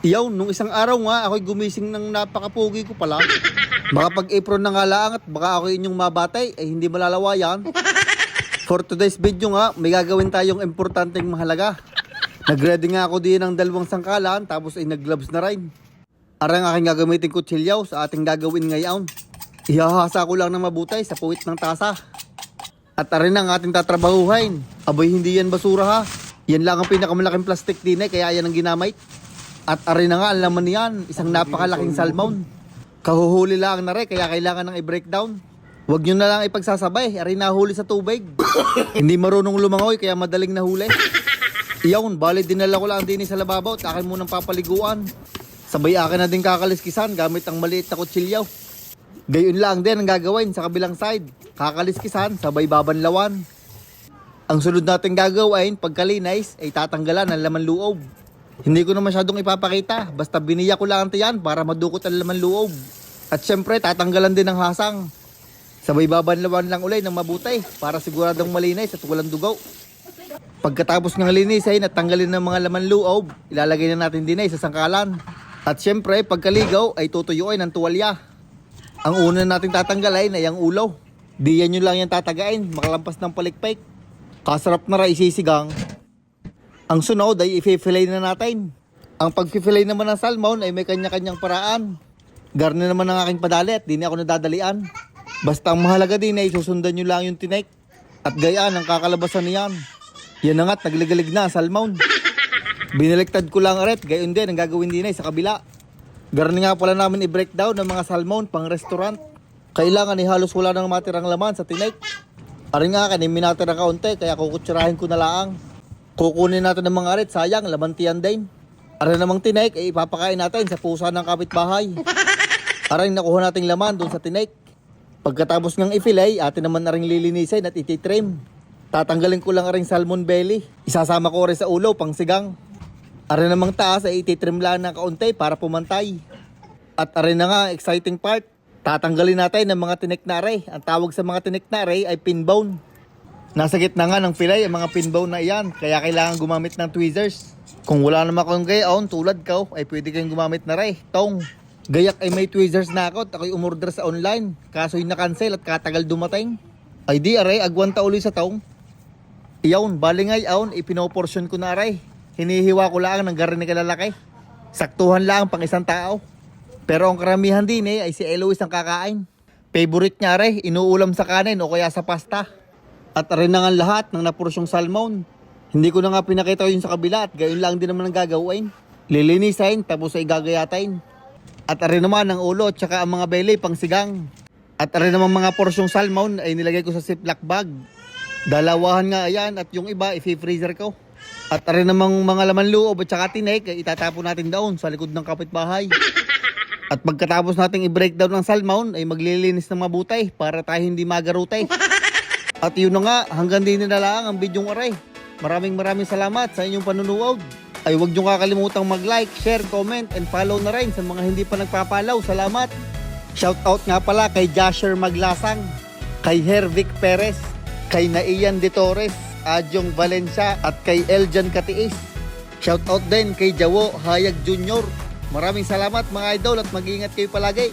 Iyaw, nung isang araw nga, ako'y gumising ng napakapugi ko pala. Baka pag apron na nga lang at baka ako inyong mabatay, ay hindi malalawayan. For today's video nga, may gagawin tayong importanteng mahalaga. Nagready nga ako din ng dalawang sangkalan, tapos ay nag-gloves na rin. Arang aking gagamitin kutsilyaw sa ating gagawin ngayon. Ihahasa ko lang ng mabutay sa puwit ng tasa. At arin ang ating tatrabahuhin. Abay, hindi yan basura ha. Yan lang ang pinakamalaking plastic din eh, kaya yan ang ginamit. At arin na nga, ang laman niyan, isang napakalaking salmon. Kahuhuli lang na rin, kaya kailangan ng i-breakdown. Huwag nyo na lang ipagsasabay, arin nahuli sa tubig. hindi marunong lumangoy, kaya madaling nahuli. Iyawn, bali dinala ko lang din sa lababaw at akin munang papaliguan. Sabay akin na din kakaliskisan gamit ang maliit na kutsilyaw. Gayon lang din ang gagawin sa kabilang side. Kakaliskisan, sabay babanlawan. Ang sunod natin gagawin, pagkalinis, ay tatanggalan ng laman loob. Hindi ko na masyadong ipapakita, basta biniya ko lang yan para madukot ang laman loob. At syempre, tatanggalan din ng hasang. Sabay babanlawan lang ulay ng mabuti para siguradong malinis at walang dugaw. Pagkatapos ng linisin at tanggalin ng mga laman loob, ilalagay na natin din ay sa sangkalan. At syempre, pagkaligaw ay tutuyuin ng tuwalya. Ang una nating tatanggalin ay ang ulo. Di yan yun lang yung tatagain, makalampas ng palikpik. Kasarap na rin isisigang. Ang sunod ay i-fillet na natin. Ang pag-fillet naman ng salmon ay may kanya-kanyang paraan. Garni naman ng aking padali at di na ako nadadalian. Basta ang mahalaga din ay susundan nyo lang yung tinik. At gayaan ang kakalabasan niyan. Yan na nga't nagligalig na ang salmon. Binaliktad ko lang aret, gayon din ang gagawin din ay sa kabila. Garni nga pala namin i-breakdown ng mga salmon pang restaurant. Kailangan ay halos wala nang matirang laman sa tinik. Aring nga kanin minatira kaunti kaya kukutsurahin ko na lang. Kukunin natin ng mga arit, sayang, laman tiyan din. Aring namang tinik ay ipapakain natin sa pusa ng kapitbahay. Aring nakuha nating laman doon sa tinik. Pagkatapos ng i-fillet, atin naman na rin lilinisin at ititrim. Tatanggalin ko lang ring salmon belly. Isasama ko rin sa ulo pang sigang. Arin namang taas ay ititrim lang ng kaunti para pumantay. At arin na nga, exciting part. Tatanggalin natin ng mga tinik na aray. Ang tawag sa mga tinik na aray ay pin bone. Nasa gitna nga ng fillet ang mga pin bone na iyan. Kaya kailangan gumamit ng tweezers. Kung wala naman kang gayon, tulad ka, ay pwede kayong gumamit na ray. Tong. Gayak ay may tweezers na ako at ako'y umorder sa online. Kaso'y na-cancel at katagal dumating. Ay di aray, agwanta uli sa tong. Iyawn, bali nga iyawn, ipinoportion ko na aray. Hinihiwa ko lang ng garin ni kalalaki. Saktuhan lang pang isang tao. Pero ang karamihan din eh, ay si Eloise ang kakain. Favorite niya aray, inuulam sa kanin o kaya sa pasta. At rin na nga lahat ng napursyong salmon. Hindi ko na nga pinakita yun sa kabila at gayon lang din naman ang gagawin. Lilinisin tapos ay gagayatin. At rin naman ang ulo at saka ang mga belly pang sigang. At rin naman mga porsyong salmon ay nilagay ko sa ziplock bag. Dalawahan nga ayan at yung iba i-freezer ko. At rin namang mga laman loob at saka tinik ay itatapon natin doon sa likod ng kapitbahay. At pagkatapos nating i-breakdown ng salmon ay maglilinis ng mabuti para tayo hindi magarutay. At yun na nga, hanggang din na lang ang bidyong aray. Maraming maraming salamat sa inyong panunood. Ay huwag nyo kakalimutang mag-like, share, comment, and follow na rin sa mga hindi pa nagpapalaw. Salamat! Shoutout nga pala kay Jasher Maglasang, kay Hervic Perez, kay Naian De Torres, Adyong Valencia, at kay Eljan Katiis. Shoutout din kay Jawo Hayag Jr. Maraming salamat mga idol at mag-iingat kayo palagi.